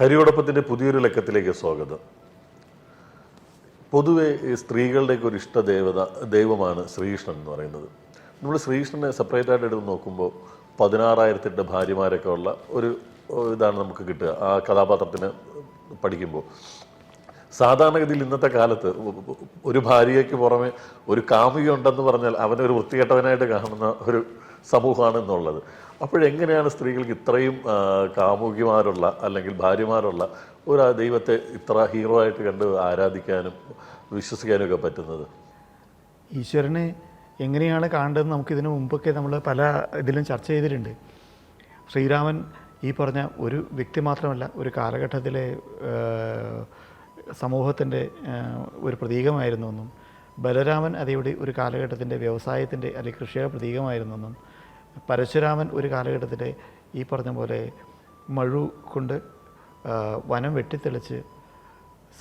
ഹരിയോടൊപ്പത്തിന്റെ പുതിയൊരു ലക്കത്തിലേക്ക് സ്വാഗതം. പൊതുവെ ഈ സ്ത്രീകളുടെയൊക്കെ ഒരു ഇഷ്ട ദേവത ദൈവമാണ് ശ്രീകൃഷ്ണൻ എന്ന് പറയുന്നത്. നമ്മൾ ശ്രീകൃഷ്ണനെ സെപ്പറേറ്റ് ആയിട്ട് എടുത്ത് നോക്കുമ്പോൾ പതിനാറായിരത്തിന്റെ ഭാര്യമാരൊക്കെ ഉള്ള ഒരു ഇതാണ് നമുക്ക് കിട്ടുക. ആ കഥാപാത്രത്തിന് പഠിക്കുമ്പോൾ. സാധാരണഗതിയിൽ ഇന്നത്തെ കാലത്ത് ഒരു ഭാര്യയ്ക്ക് പുറമെ ഒരു കാമുകയുണ്ടെന്ന് പറഞ്ഞാൽ അവനൊരു വൃത്തികെട്ടവനായിട്ട് കാണുന്ന ഒരു സമൂഹമാണ് എന്നുള്ളത് അപ്പോഴെങ്ങനെയാണ് സ്ത്രീകൾക്ക് ഇത്രയും കാമുകിമാരുള്ള അല്ലെങ്കിൽ ഭാര്യമാരുള്ള ഒരു ദൈവത്തെ ഇത്ര ഹീറോ ആയിട്ട് കണ്ട് ആരാധിക്കാനും വിശ്വസിക്കാനും ഒക്കെ പറ്റുന്നത്? ഈശ്വരനെ എങ്ങനെയാണ് കാണേണ്ടതെന്ന് നമുക്കിതിനു മുമ്പൊക്കെ നമ്മൾ പല ഇതിലും ചർച്ച ചെയ്തിട്ടുണ്ട്. ശ്രീരാമൻ ഈ പറഞ്ഞ ഒരു വ്യക്തി മാത്രമല്ല ഒരു കാലഘട്ടത്തിലെ സമൂഹത്തിന്റെ ഒരു പ്രതീകമായിരുന്നു എന്നും ബലരാമൻ അതേവിടെ ഒരു കാലഘട്ടത്തിന്റെ വ്യവസായത്തിന്റെ അല്ലെങ്കിൽ കൃഷിയുടെ പ്രതീകമായിരുന്നു എന്നും പരശുരാമൻ ഒരു കാലഘട്ടത്തിൽ ഈ പറഞ്ഞ പോലെ മഴു കൊണ്ട് വനം വെട്ടിത്തെളിച്ച്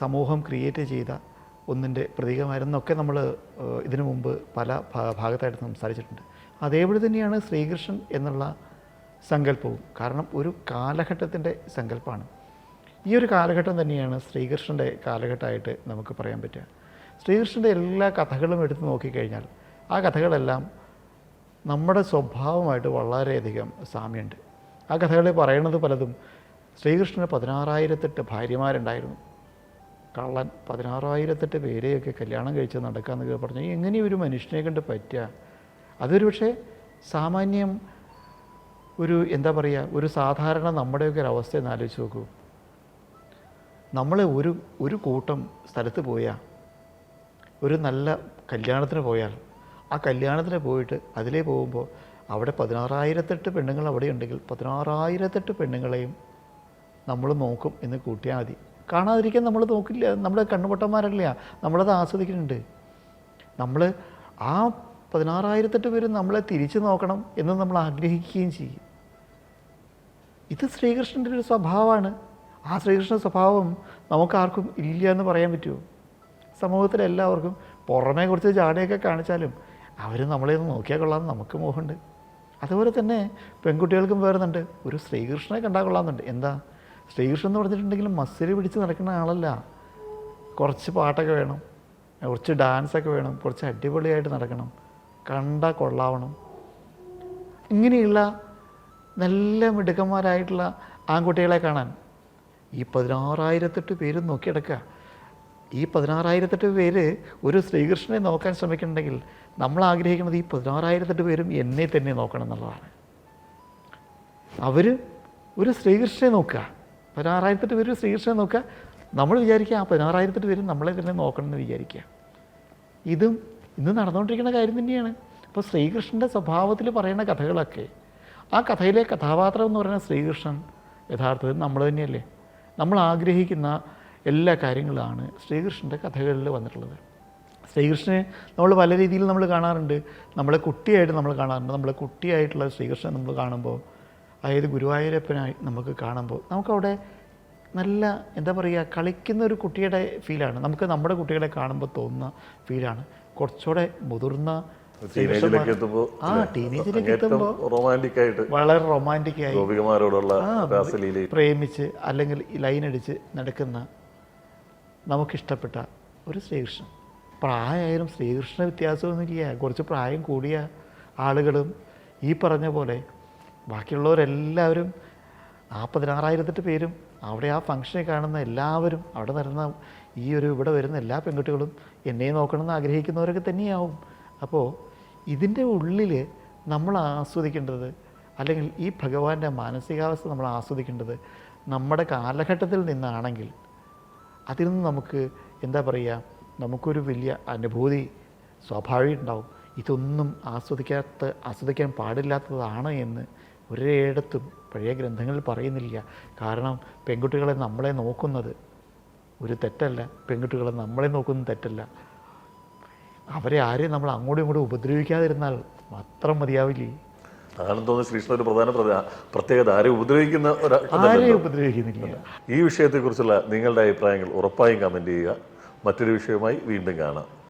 സമൂഹം ക്രിയേറ്റ് ചെയ്ത ഒന്നിന്റെ പ്രതീകമായിരുന്നൊക്കെ നമ്മൾ ഇതിനു മുമ്പ് പല ഭാഗത്തായിട്ട് സംസാരിച്ചിട്ടുണ്ട്. അതേപോലെ തന്നെയാണ് ശ്രീകൃഷ്ണൻ എന്നുള്ള സങ്കല്പവും. കാരണം ഒരു കാലഘട്ടത്തിന്റെ സങ്കല്പമാണ് ഈ ഒരു കാലഘട്ടം തന്നെയാണ് ശ്രീകൃഷ്ണന്റെ കാലഘട്ടമായിട്ട് നമുക്ക് പറയാൻ പറ്റുക. ശ്രീകൃഷ്ണന്റെ എല്ലാ കഥകളും എടുത്ത് നോക്കിക്കഴിഞ്ഞാൽ ആ കഥകളെല്ലാം നമ്മുടെ സ്വഭാവമായിട്ട് വളരെയധികം സാമ്യമുണ്ട്. ആ കഥകളിൽ പറയുന്നത് പലതും. ശ്രീകൃഷ്ണന് പതിനാറായിരത്തെട്ട് ഭാര്യമാരുണ്ടായിരുന്നു. കള്ളൻ പതിനാറായിരത്തെട്ട് പേരെയൊക്കെ കല്യാണം കഴിച്ച് നടക്കാമെന്നൊക്കെ പറഞ്ഞു എങ്ങനെ ഒരു മനുഷ്യനെ കൊണ്ട് പറ്റുക അതൊരു പക്ഷേ സാമാന്യം ഒരു എന്താ പറയുക ഒരു സാധാരണ നമ്മുടെയൊക്കെ ഒരു അവസ്ഥ എന്ന് ആലോചിച്ച് നോക്കൂ. നമ്മൾ ഒരു ഒരു കൂട്ടം സ്ഥലത്ത് പോയാൽ ഒരു നല്ല കല്യാണത്തിന് പോയാൽ ആ കല്യാണത്തിന് പോയിട്ട് അതിലേ പോകുമ്പോൾ അവിടെ പതിനാറായിരത്തെട്ട് പെണ്ണുങ്ങൾ അവിടെ ഉണ്ടെങ്കിൽ പതിനാറായിരത്തെട്ട് പെണ്ണുങ്ങളെയും നമ്മൾ നോക്കും എന്ന് കൂട്ടിയാൽ മതി. കാണാതിരിക്കാൻ നമ്മൾ നോക്കില്ല. നമ്മൾ കണ്ണുപൊട്ടന്മാരല്ല? നമ്മളത് ആസ്വദിക്കുന്നുണ്ട്. നമ്മൾ ആ പതിനാറായിരത്തെട്ട് പേര് നമ്മളെ തിരിച്ചു നോക്കണം എന്ന് നമ്മൾ ആഗ്രഹിക്കുകയും ചെയ്യും. ഇത് ശ്രീകൃഷ്ണന്റെ ഒരു സ്വഭാവമാണ്. ആ ശ്രീകൃഷ്ണ സ്വഭാവം നമുക്കാർക്കും ഇല്ല എന്ന് പറയാൻ പറ്റുമോ? സമൂഹത്തിലെല്ലാവർക്കും പുറമേ കുറച്ച് ജാടയൊക്കെ കാണിച്ചാലും അവർ നമ്മളെ ഒന്ന് നോക്കിയാൽ കൊള്ളാമെന്ന് നമുക്ക് മോഹമുണ്ട്. അതുപോലെ തന്നെ പെൺകുട്ടികൾക്കും വേറുന്നുണ്ട്. ഒരു ശ്രീകൃഷ്ണനെ കണ്ടാൽ കൊള്ളാമെന്നുണ്ട്. എന്താ? ശ്രീകൃഷ്ണൻ എന്ന് പറഞ്ഞിട്ടുണ്ടെങ്കിൽ മസ്സിൽ പിടിച്ച് നടക്കുന്ന ആളല്ല. കുറച്ച് പാട്ടൊക്കെ വേണം കുറച്ച് ഡാൻസൊക്കെ വേണം കുറച്ച് അടിപൊളിയായിട്ട് നടക്കണം. കണ്ടാൽ കൊള്ളാവണം. ഇങ്ങനെയുള്ള നല്ല മിടുക്കന്മാരായിട്ടുള്ള ആൺകുട്ടികളെ കാണാൻ ഈ പതിനാറായിരത്തെട്ട് പേരും നോക്കിയെടുക്കുക. ഈ പതിനാറായിരത്തെട്ട് പേര് ഒരു ശ്രീകൃഷ്ണനെ നോക്കാൻ ശ്രമിക്കുന്നുണ്ടെങ്കിൽ നമ്മൾ ആഗ്രഹിക്കുന്നത് ഈ പതിനാറായിരത്തെട്ട് പേരും എന്നെ തന്നെ നോക്കണം എന്നുള്ളതാണ്. അവർ ഒരു ശ്രീകൃഷ്ണനെ നോക്കുക. പതിനാറായിരത്തെട്ട് പേര് ശ്രീകൃഷ്ണനെ നോക്കുക. നമ്മൾ വിചാരിക്കുക ആ പതിനാറായിരത്തെട്ട് പേരും നമ്മളെ തന്നെ നോക്കണം എന്ന് വിചാരിക്കുക. ഇതും ഇന്ന് നടന്നുകൊണ്ടിരിക്കുന്ന കാര്യം തന്നെയാണ്. അപ്പോൾ ശ്രീകൃഷ്ണന്റെ സ്വഭാവത്തിൽ പറയുന്ന കഥകളൊക്കെ ആ കഥയിലെ കഥാപാത്രം എന്ന് പറയുന്ന ശ്രീകൃഷ്ണൻ യഥാർത്ഥത്തിൽ നമ്മൾ തന്നെയല്ലേ? നമ്മൾ ആഗ്രഹിക്കുന്ന എല്ലാ കാര്യങ്ങളാണ് ശ്രീകൃഷ്ണന്റെ കഥകളിൽ വന്നിട്ടുള്ളത്. ശ്രീകൃഷ്ണനെ നമ്മൾ പല രീതിയിൽ നമ്മൾ കാണാറുണ്ട്. നമ്മളെ കുട്ടിയായിട്ട് നമ്മൾ കാണാറുണ്ട്. നമ്മളെ കുട്ടിയായിട്ടുള്ള ശ്രീകൃഷ്ണൻ നമ്മൾ കാണുമ്പോൾ അതായത് ഗുരുവായൂരപ്പനായി നമുക്ക് കാണുമ്പോൾ നമുക്കവിടെ നല്ല എന്താ പറയുക കളിക്കുന്ന ഒരു കുട്ടിയുടെ ഫീലാണ്. നമുക്ക് നമ്മുടെ കുട്ടികളെ കാണുമ്പോൾ തോന്നുന്ന ഫീലാണ്. കുറച്ചുകൂടെ മുതിർന്ന ആ ടീനേജിലേക്ക് എത്തുമ്പോൾ റൊമാന്റിക് ആയിട്ട് വളരെ റൊമാന്റിക്കായി ഗോപികമാരോടുള്ള പ്രേമിച്ച് അല്ലെങ്കിൽ ലൈൻ അടിച്ച് നടക്കുന്ന നമുക്കിഷ്ടപ്പെട്ട ഒരു ശ്രീകൃഷ്ണൻ. പ്രായമായാലും ശ്രീകൃഷ്ണ വ്യത്യാസമൊന്നുമില്ല. കുറച്ച് പ്രായം കൂടിയ ആളുകളും ഈ പറഞ്ഞ പോലെ ബാക്കിയുള്ളവരെല്ലാവരും ആ പതിനാറായിരത്തെട്ട് പേരും അവിടെ ആ ഫംഗ്ഷനെ കാണുന്ന എല്ലാവരും അവിടെ വരുന്ന ഈ ഒരു ഇവിടെ വരുന്ന എല്ലാ പെൺകുട്ടികളും എന്നെ നോക്കണമെന്ന് ആഗ്രഹിക്കുന്നവരൊക്കെ തന്നെയാവും. അപ്പോൾ ഇതിന്റെ ഉള്ളിൽ നമ്മൾ ആസ്വദിക്കേണ്ടത് അല്ലെങ്കിൽ ഈ ഭഗവാന്റെ മാനസികാവസ്ഥ നമ്മൾ ആസ്വദിക്കേണ്ടത് നമ്മുടെ കാലഘട്ടത്തിൽ നിന്നാണെങ്കിൽ അതിൽ നിന്ന് നമുക്ക് എന്താ പറയുക നമുക്കൊരു വലിയ അനുഭൂതി സ്വാഭാവികം ഉണ്ടാവും. ഇതൊന്നും ആസ്വദിക്കാത്ത ആസ്വദിക്കാൻ പാടില്ലാത്തതാണ് എന്ന് ഒരിടത്തും പഴയ ഗ്രന്ഥങ്ങളിൽ പറയുന്നില്ല. കാരണം പെൺകുട്ടികളെ നമ്മളെ നോക്കുന്നത് ഒരു തെറ്റല്ല. പെൺകുട്ടികളെ നമ്മളെ നോക്കുന്നത് തെറ്റല്ല. അവരെ ആരെയും നമ്മൾ അങ്ങോട്ടും ഇങ്ങോട്ടും ഉപദ്രവിക്കാതിരുന്നാൽ മാത്രം മതിയാവില്ലേ? അതാണ് തോന്നുന്നു ശ്രീകൃഷ്ണ ഒരു പ്രധാന പ്രധ- പ്രത്യേകത. ആരെ ഉപദ്രവിക്കുന്ന ആരെയും ഉപദ്രവിക്കുന്നില്ല. ഈ വിഷയത്തെക്കുറിച്ചുള്ള നിങ്ങളുടെ അഭിപ്രായങ്ങൾ ഉറപ്പായും കമന്റ് ചെയ്യുക. മറ്റൊരു വിഷയവുമായി വീണ്ടും കാണാം.